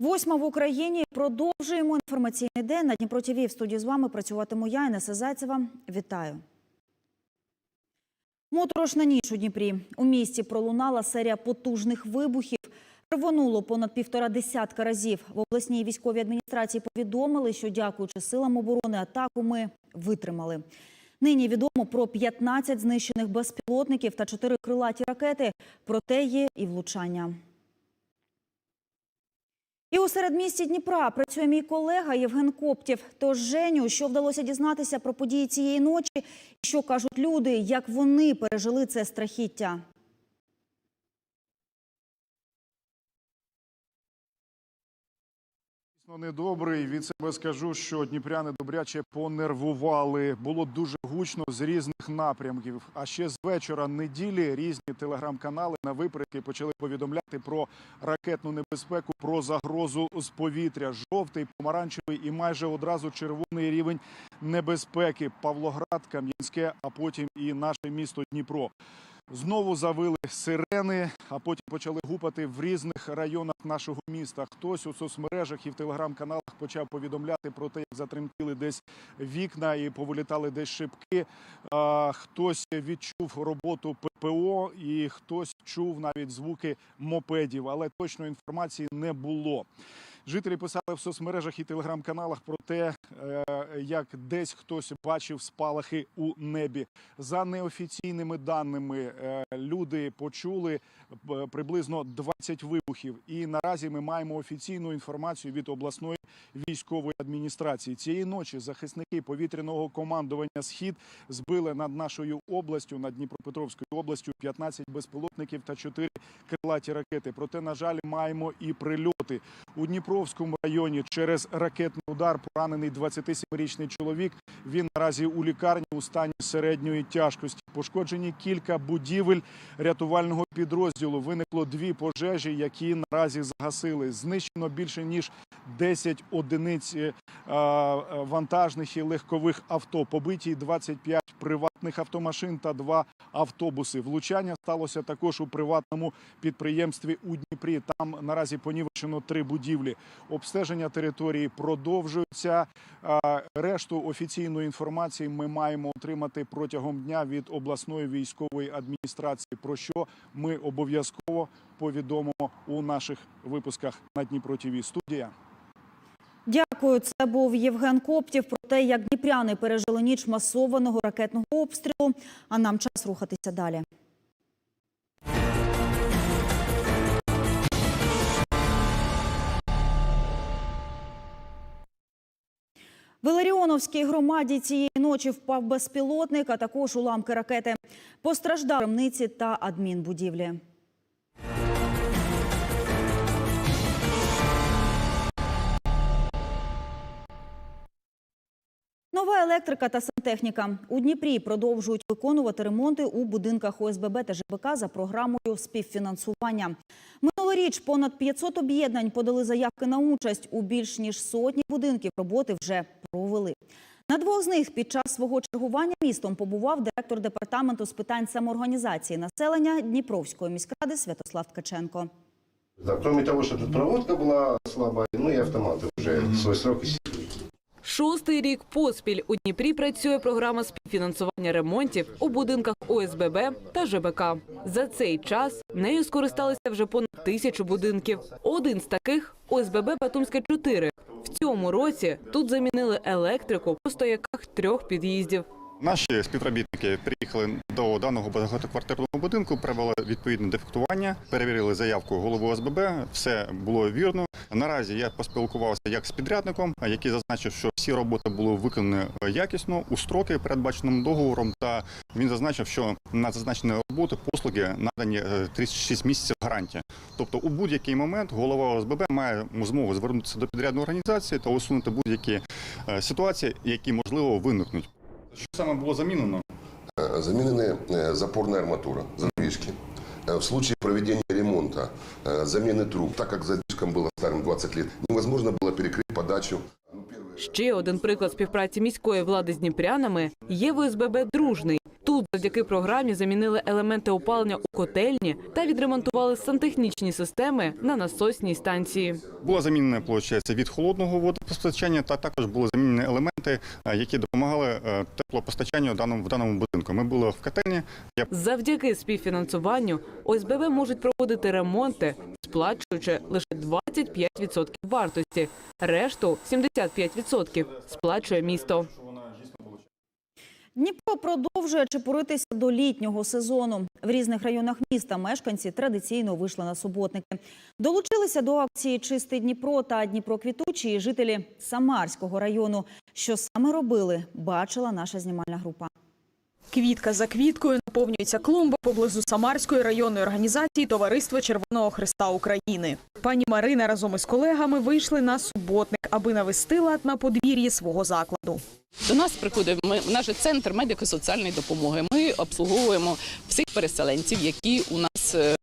Восьма в Україні. Продовжуємо інформаційний день. На Дніпро ТВ в студії з вами працюватиму я, Інеса Зайцева. Вітаю. Моторошна ніч у Дніпрі. У місті пролунала серія потужних вибухів. Рвонуло понад півтора десятка разів. В обласній військовій адміністрації повідомили, що дякуючи силам оборони атаку ми витримали. Нині відомо про 15 знищених безпілотників та 4 крилаті ракети. Проте є і влучання. І у середмісті Дніпра працює мій колега Євген Коптєв. Тож, Женю, що вдалося дізнатися про події цієї ночі, що кажуть люди, як вони пережили це страхіття? Дійсно недобрий. Від себе скажу, що дніпряни добряче понервували. Було дуже гучно з різних напрямків. А ще з вечора неділі різні телеграм-канали на виприки почали повідомляти про ракетну небезпеку, про загрозу з повітря. Жовтий, помаранчевий і майже одразу червоний рівень небезпеки. Павлоград, Кам'янське, а потім і наше місто Дніпро. Знову завили сирени, а потім почали гупати в різних районах нашого міста. Хтось у соцмережах і в телеграм-каналах почав повідомляти про те, як затремтіли десь вікна і повилітали десь шибки. Хтось відчув роботу ППО, і хтось чув навіть звуки мопедів, але точної інформації не було. Жителі писали в соцмережах і телеграм-каналах про те, е, як десь хтось бачив спалахи у небі. За неофіційними даними, е, люди почули е, приблизно 20 вибухів. І наразі ми маємо офіційну інформацію від обласної військової адміністрації. Цієї ночі захисники повітряного командування Схід збили над нашою областю, над Дніпропетровською областю, 15 безпілотників та 4 крилаті ракети. Проте, на жаль, маємо і прильоти у Дніпровському районі. Через ракетний удар поранений 27-річний чоловік. Він наразі у лікарні у стані середньої тяжкості. Пошкоджені кілька будівель рятувального підрозділу. Виникло дві пожежі, які наразі загасили. Знищено більше ніж 10 одиниць е, е, вантажних і легкових авто. Побиті 25 приватних автомашин та два автобуси. Влучання сталося також у приватному підприємстві у Дніпрі. Там наразі понівечено три будівлі. Обстеження території продовжується. Решту офіційної інформації ми маємо отримати протягом дня від обласної військової адміністрації. Про що ми обов'язково повідомимо у наших випусках на Дніпро ТВ. Студія. Дякую. Це був Євген Коптєв про те, як дніпряни пережили ніч масованого ракетного обстрілу. А нам час рухатися далі. В Іларіоновській громаді цієї ночі впав безпілотник, а також уламки ракети. Постраждали ремниці та адмінбудівлі. Нова електрика та сантехніка у Дніпрі продовжують виконувати ремонти у будинках ОСББ та ЖБК за програмою співфінансування. Минулоріч понад 500 об'єднань подали заявки на участь. У більш ніж сотні будинків роботи вже провели. На двох з них під час свого чергування містом побував директор департаменту з питань самоорганізації населення Дніпровської міськради Святослав Ткаченко. Да, кроме того, что тут проводка была слабая, ну и автоматы уже свой срок истекли. Шостий рік поспіль у Дніпрі працює програма співфінансування ремонтів у будинках ОСББ та ЖБК. За цей час нею скористалися вже понад тисячу будинків. Один з таких ОСББ Батумське 4. В цьому році тут замінили електрику по стояках трьох під'їздів. Наші співробітники приїхали до даного багатоквартирного будинку, провели відповідне дефектування, перевірили заявку голови ОСББ, все було вірно. Наразі я поспілкувався як з підрядником, який зазначив, що всі роботи були виконані якісно у строки, передбаченим договором. Та він зазначив, що на зазначені роботи послуги надані е, 36 місяців гарантії. Тобто, у будь-який момент голова ОСББ має змогу звернутися до підрядної організації та усунути будь-які е, ситуації, які можливо виникнуть. Що саме було замінено? Э, Заменены э, запорная арматура, задвижки. Э, В случае проведения ремонта, э, замены труб, так как задвижкам было старым 20 лет, невозможно было перекрыть подачу. Ще один приклад співпраці міської влади з дніпрянами є в ОСББ «Дружний». Тут завдяки програмі замінили елементи опалення у котельні та відремонтували сантехнічні системи на насосній станції. Була замінена виходить, від холодного водопостачання, та також були замінені елементи, е, які допомагали е, теплопостачанню в даному в даному будинку. Ми були в котельні. Я Завдяки співфінансуванню ОСББ можуть проводити ремонти, сплачуючи лише 25% вартості. Решту 75% сплачує місто. Дніпро продовжує чепуритися до літнього сезону. В різних районах міста мешканці традиційно вийшли на суботники. Долучилися до акції Чистий Дніпро та Дніпро Квітучий жителі Самарського району. Що саме робили, бачила наша знімальна група. Квітка за квіткою наповнюється клумба поблизу Самарської районної організації Товариство Червоного Христа України. Пані Марина разом із колегами вийшли на суботник, аби навести лад на подвір'ї свого закладу. До нас приходить ми- наш центр медико-соціальної допомоги. Ми обслуговуємо всіх переселенців, які у нас е,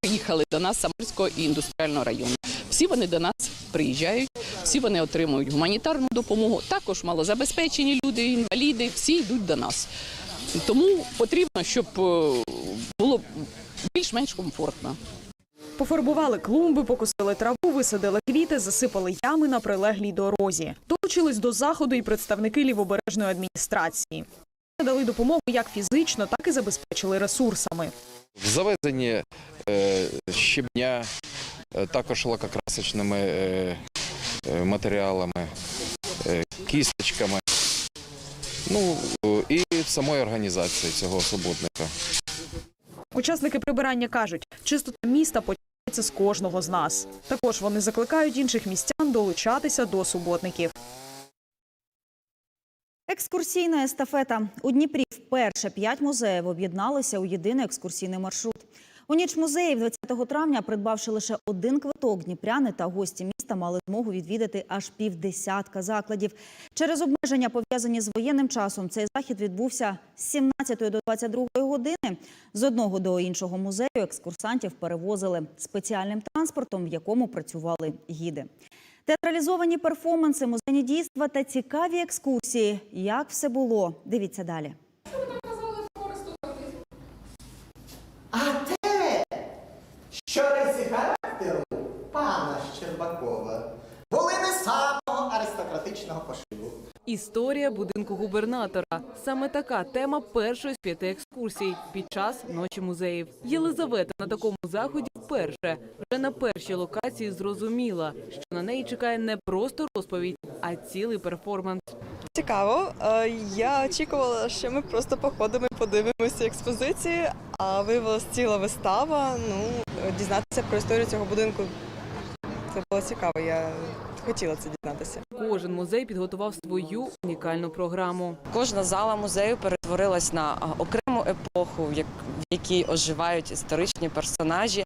приїхали до нас з Самарського і індустріального району. Всі вони до нас приїжджають, всі вони отримують гуманітарну допомогу. Також малозабезпечені люди, інваліди, всі йдуть до нас. Тому потрібно, щоб е, було більш-менш комфортно. Пофарбували клумби, покосили траву, висадили квіти, засипали ями на прилеглій дорозі. Долучились до заходу і представники лівобережної адміністрації. Дали допомогу як фізично, так і забезпечили ресурсами. В завезенні е, щебня, е, також лакокрасочними е, е, матеріалами, е, кісточками. Ну і самої організації цього суботника. Учасники прибирання кажуть, чистота міста починається з кожного з нас. Також вони закликають інших містян долучатися до суботників. Екскурсійна естафета у Дніпрі вперше п'ять музеїв об'єдналися у єдиний екскурсійний маршрут. У ніч музеїв 20 травня, придбавши лише один квиток, дніпряни та гості міста мали змогу відвідати аж півдесятка закладів. Через обмеження, пов'язані з воєнним часом, цей захід відбувся з 17 до 22 години. З одного до іншого музею екскурсантів перевозили спеціальним транспортом, в якому працювали гіди. Театралізовані перформанси, музейні дійства та цікаві екскурсії. Як все було? Дивіться далі. А те, що риси характеру пана Щербакова були не самого аристократичного пошиву. Історія будинку губернатора. Саме така тема першої з п'яти екскурсій під час ночі музеїв. Єлизавета на такому заході вперше вже на першій локації зрозуміла, що на неї чекає не просто розповідь, а цілий перформанс. Цікаво. Е, Я очікувала, що ми просто походимо і подивимося експозиції, а виявилася ціла вистава. Ну, дізнатися про історію цього будинку. Це було цікаво. Я хотіла це дізнатися. Кожен музей підготував свою унікальну програму. Кожна зала музею перетворилась на окрему епоху, в якій оживають історичні персонажі,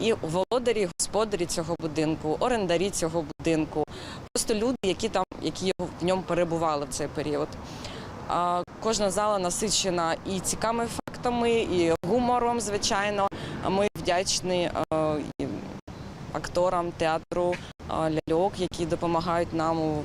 і володарі, господарі цього будинку, орендарі цього будинку, просто люди, які там, які його в ньому перебували в цей період. Кожна зала насичена і цікавими фактами, і гумором, звичайно. Ми вдячні е, акторам театру е, ляльок, які допомагають нам у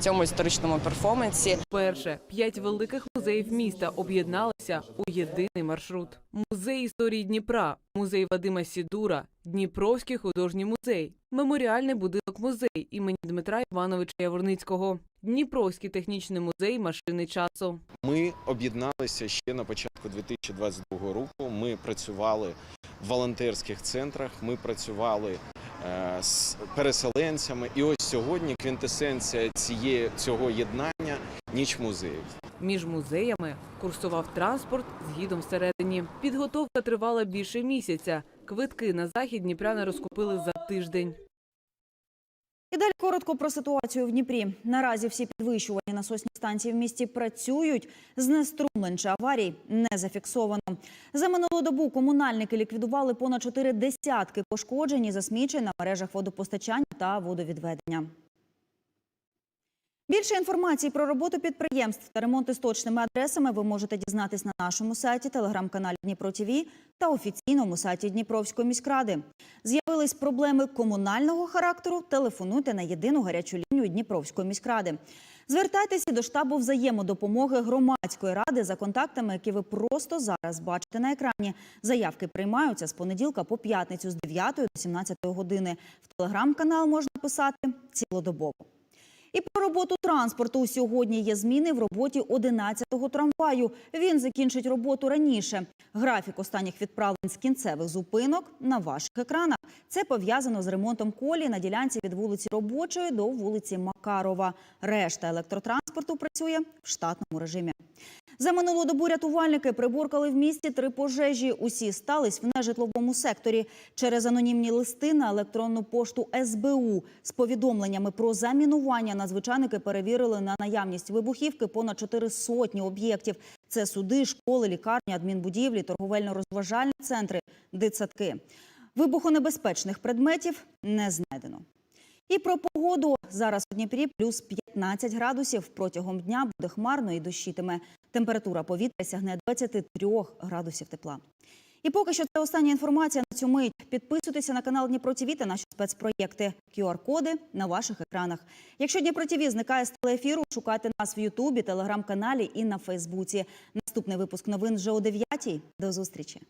цьому історичному перформансі. Перше п'ять великих музеїв міста об'єдналися у єдиний маршрут: музей історії Дніпра, музей Вадима Сідура, Дніпровський художній музей, меморіальний будинок музей імені Дмитра Івановича Яворницького, Дніпровський технічний музей машини часу. Ми об'єдналися ще на початку 2022 року. Ми працювали в волонтерських центрах, ми працювали з переселенцями. І ось сьогодні квінтесенція цієї цього єднання ніч музеїв. Між музеями курсував транспорт з всередині. Підготовка тривала більше місяця. Квитки на захід Дніпряни розкупили за тиждень. І далі коротко про ситуацію в Дніпрі. Наразі всі підвищувальні насосні станції в місті працюють. Знеструмлень чи аварій не зафіксовано. За минулу добу комунальники ліквідували понад чотири десятки пошкоджень і засмічень на мережах водопостачання та водовідведення. Більше інформації про роботу підприємств та ремонти з точними адресами ви можете дізнатись на нашому сайті, телеграм-каналі Дніпро ТІВІ та офіційному сайті Дніпровської міськради. З'явились проблеми комунального характеру. Телефонуйте на єдину гарячу лінію Дніпровської міськради. Звертайтеся до штабу взаємодопомоги громадської ради за контактами, які ви просто зараз бачите на екрані. Заявки приймаються з понеділка по п'ятницю з 9 до 17 години. В телеграм-канал можна писати цілодобово. І про роботу транспорту сьогодні є зміни в роботі 11-го трамваю. Він закінчить роботу раніше. Графік останніх відправлень з кінцевих зупинок на ваших екранах. Це пов'язано з ремонтом колії на ділянці від вулиці Робочої до вулиці Макарова. Решта електротранспорту працює в штатному режимі. За минулу добу рятувальники приборкали в місті три пожежі. Усі стались в нежитловому секторі. Через анонімні листи на електронну пошту СБУ з повідомленнями про замінування надзвичайники перевірили на наявність вибухівки понад чотири сотні об'єктів. Це суди, школи, лікарні, адмінбудівлі, торговельно-розважальні центри, дитсадки. Вибухонебезпечних предметів не знайдено. І про погоду. Зараз у Дніпрі плюс 15 градусів. Протягом дня буде хмарно і дощитиме. Температура повітря сягне 23 градусів тепла. І поки що це остання інформація на цю мить. Підписуйтеся на канал Дніпро ТІВІ та наші спецпроєкти. QR-коди на ваших екранах. Якщо Дніпро ТІВІ зникає з телеефіру, шукайте нас в Ютубі, телеграм-каналі і на Фейсбуці. Наступний випуск новин вже о 9 До зустрічі.